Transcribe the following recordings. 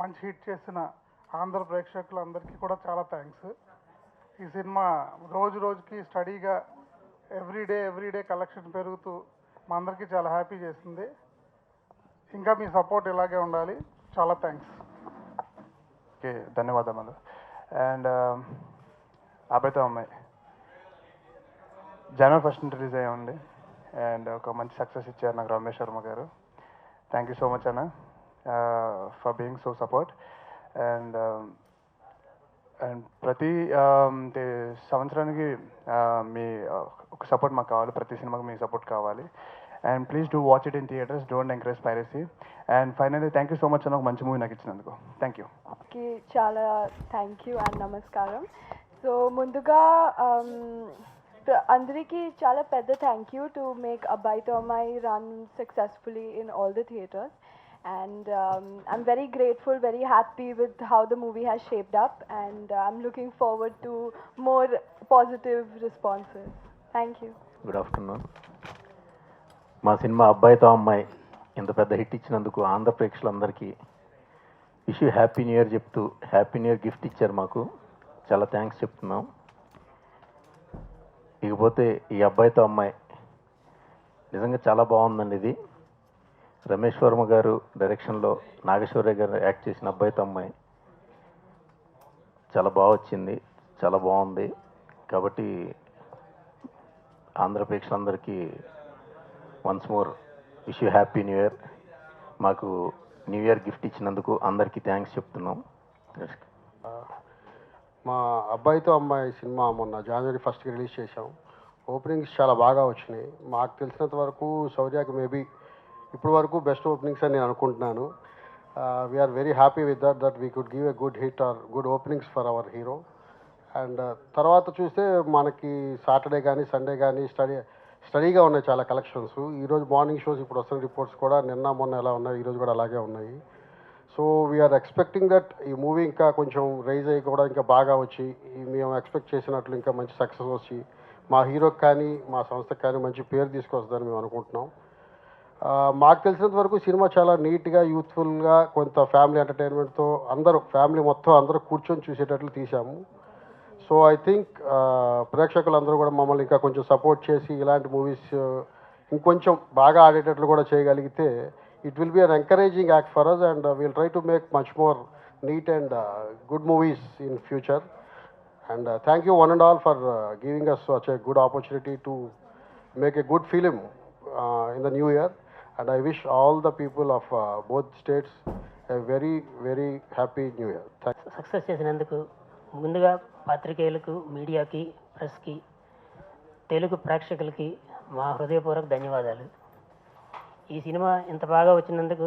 మంచి హిట్ చేసిన ఆంధ్ర ప్రేక్షకులందరికీ కూడా చాలా థ్యాంక్స్ ఈ సినిమా రోజు రోజుకి స్టడీగా ఎవ్రీడే ఎవ్రీడే కలెక్షన్ పెరుగుతూ మా అందరికీ చాలా హ్యాపీ చేసింది. ఇంకా మీ సపోర్ట్ ఇలాగే ఉండాలి. చాలా థ్యాంక్స్ ఓకే ధన్యవాదములు అండ్ అబ్బాయితో అమ్మాయి. జనవరి ఫస్ట్ రిలీజ్ అయ్యామండి. అండ్ ఒక మంచి సక్సెస్ ఇచ్చారు నాకు Ramesh Sharma garu. Thank you so much అన్న. For being so support and and ప్రతి um, సంవత్సరానికి uh, మీ uh, ఒక సపోర్ట్ మాకు కావాలి. ప్రతి సినిమాకి మీ సపోర్ట్ కావాలి. And please do watch it in theatres don't encourage piracy and finally thank you so much అన్న. ఒక మంచి మూవీ నాకు ఇచ్చినందుకు. థ్యాంక్ యూ ఓకే చాలా థ్యాంక్ యూ అండ్ నమస్కారం. సో ముందుగా um, అందరికీ చాలా పెద్ద thank you to make Abbayitho Ammayi run successfully in all the theatres and I'm very grateful very happy with how the movie has shaped up and I'm looking forward to more positive responses thank you good afternoon మా సినిమా అబ్బాయితో అమ్మాయి ఇంత పెద్ద hit ఇచ్చినందుకు ఆంధ్ర ప్రేక్షకులందరికీ wish happy new year చెప్తూ happy new year gift ఇచ్చారు మాకు. చాలా థ్యాంక్స్ చెప్తున్నాం. ఇకపోతే ఈ అబ్బాయితో అమ్మాయి. నిజంగా చాలా బాగుందండి ఇది. రమేష్ వర్మ గారు డైరెక్షన్లో నాగేశ్వరరావు గారు యాక్ట్ చేసిన అబ్బాయితో అమ్మాయి. చాలా బాగా వచ్చింది. చాలా బాగుంది. కాబట్టి ఆంధ్ర ప్రేక్షకులందరికీ once more wish you happy new year మాకు న్యూ ఇయర్ గిఫ్ట్ ఇచ్చినందుకు అందరికీ థ్యాంక్స్ చెప్తున్నాం. మా అబ్బాయితో అమ్మాయి సినిమా మొన్న జనవరి ఫస్ట్కి రిలీజ్ చేశాం. ఓపెనింగ్స్ చాలా బాగా వచ్చినాయి. మాకు తెలిసినంత వరకు శౌర్యకి మేబీ ఇప్పటి వరకు బెస్ట్ ఓపెనింగ్స్ అని నేను అనుకుంటున్నాను. We're very happy with that that we could give a good hit or good openings for our hero and తర్వాత చూస్తే మనకి సాటర్డే కానీ సండే కానీ స్టడీ స్టడీగా ఉన్నాయి చాలా కలెక్షన్స్ ఈరోజు మార్నింగ్ షోస్ ఇప్పుడు వస్తున్న రిపోర్ట్స్ కూడా నిన్న మొన్న ఎలా ఉన్నాయి ఈరోజు కూడా అలాగే ఉన్నాయి. సో వీఆర్ ఎక్స్పెక్టింగ్ దట్ ఈ మూవీ ఇంకా కొంచెం రైజ్ అయ్యి కూడా ఇంకా బాగా వచ్చి మేము ఎక్స్పెక్ట్ చేసినట్లు ఇంకా మంచి సక్సెస్ వచ్చి మా హీరోకి కానీ మా సంస్థకి కానీ మంచి పేరు తీసుకొస్తుందని మేము అనుకుంటున్నాం. మాకు తెలిసినంత వరకు సినిమా చాలా నీట్గా యూత్ఫుల్గా కొంత ఫ్యామిలీ ఎంటర్టైన్మెంట్తో అందరూ ఫ్యామిలీ మొత్తం అందరూ కూర్చొని చూసేటట్లు తీసాము సో ఐ థింక్ ప్రేక్షకులందరూ కూడా మమ్మల్ని ఇంకా కొంచెం సపోర్ట్ చేసి ఇలాంటి మూవీస్ ఇంకొంచెం బాగా ఆడేటట్లు కూడా చేయగలిగితే it will be an encouraging act for us and will try to make much more neat and good movies in future and thank you one and all for giving us such a good opportunity to make a good film in the new year and I wish all the people of both states a very very happy new year success చేసినందుకు ముందుగా పాత్రికేయులకు మీడియాకి ప్రెస్కి తెలుగు ప్రేక్షకులకి మా హృదయపూర్వక ధన్యవాదాలు. ఈ cinema ఇంత బాగా వచ్చినందుకు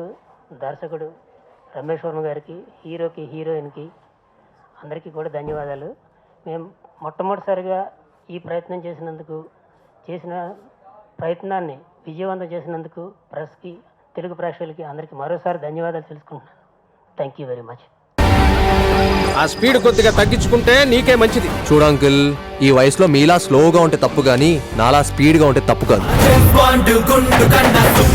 దర్శకుడు రమేష్ వర్మ గారికి హీరోకి హీరోయిన్కి అందరికీ కూడా ధన్యవాదాలు. మేము మొట్టమొదటిసారిగా ఈ ప్రయత్నం చేసినందుకు చేసిన ప్రయత్నాన్ని విజయవంతం చేసినందుకు ప్రెస్కి తెలుగు ప్రేక్షకులకి అందరికీ మరోసారి ధన్యవాదాలు తెలుసుకుంటున్నాను. థ్యాంక్ యూ వెరీ మచ్ ఆ స్పీడ్ కొద్దిగా తగ్గించుకుంటే నీకే మంచిది. చూడు అంకుల్ ఈ వయసులో మీలా స్లోగా ఉంటే తప్పు గానీ నాలా స్పీడ్గా ఉంటే తప్పు కాదు.